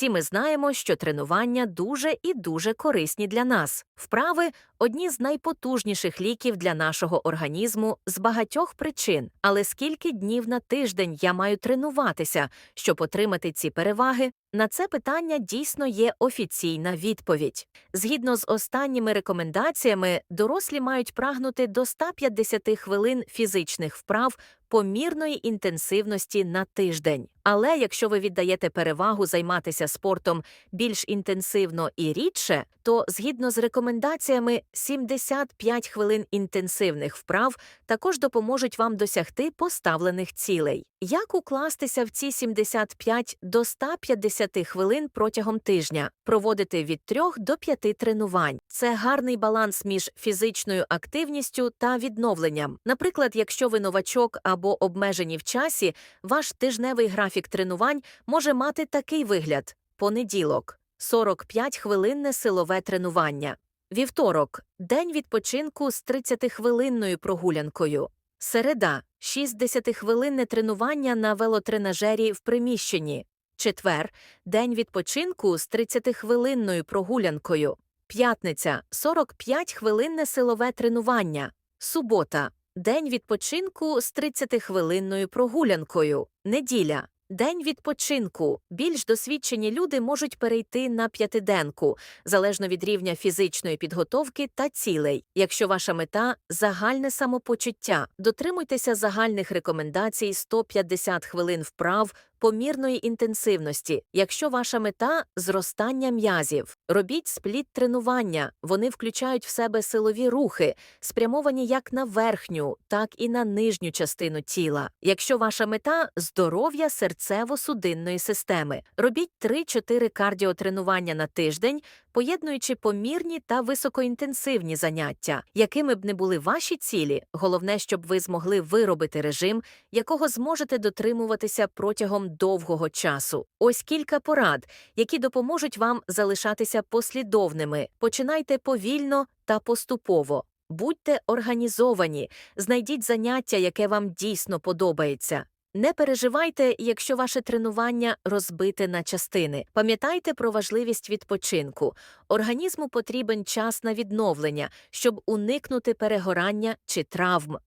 Всі ми знаємо, що тренування дуже і дуже корисні для нас. Вправи одні з найпотужніших ліків для нашого організму з багатьох причин. Але скільки днів на тиждень я маю тренуватися, щоб отримати ці переваги? На це питання дійсно є офіційна відповідь. Згідно з останніми рекомендаціями, дорослі мають прагнути до 150 хвилин фізичних вправ помірної інтенсивності на тиждень. Але якщо ви віддаєте перевагу займатися спортом більш інтенсивно і рідше, то згідно з рекомендаціями 75 хвилин інтенсивних вправ також допоможуть вам досягти поставлених цілей. Як укластися в ці 75 до 150 хвилин протягом тижня, проводити від 3 до 5 тренувань. Це гарний баланс між фізичною активністю та відновленням. Наприклад, якщо ви новачок або обмежені в часі, ваш тижневий графік тренувань може мати такий вигляд: понеділок 45 хвилинне силове тренування. Вівторок день відпочинку з 30-хвилинною прогулянкою. Середа 60-хвилинне тренування на велотренажері в приміщенні. Четвер день відпочинку з 30-хвилинною прогулянкою. П'ятниця 45-хвилинне силове тренування. Субота день відпочинку з 30-хвилинною прогулянкою. Неділя День відпочинку. Більш досвідчені люди можуть перейти на п'ятиденку, залежно від рівня фізичної підготовки та цілей. Якщо ваша мета загальне самопочуття, дотримуйтеся загальних рекомендацій 150 хвилин вправ помірної інтенсивності. Якщо ваша мета зростання м'язів, робіть спліт тренування. Вони включають в себе силові рухи, спрямовані як на верхню, так і на нижню частину тіла. Якщо ваша мета здоров'я серцево-судинної системи, робіть 3-4 кардіотренування на тиждень, поєднуючи помірні та високоінтенсивні заняття, якими б не були ваші цілі. Головне, щоб ви змогли виробити режим, якого зможете дотримуватися протягом довгого часу. Ось кілька порад, які допоможуть вам залишатися послідовними. Починайте повільно та поступово. Будьте організовані, знайдіть заняття, яке вам дійсно подобається. Не переживайте, якщо ваше тренування розбите на частини. Пам'ятайте про важливість відпочинку. Організму потрібен час на відновлення, щоб уникнути перегорання чи травм.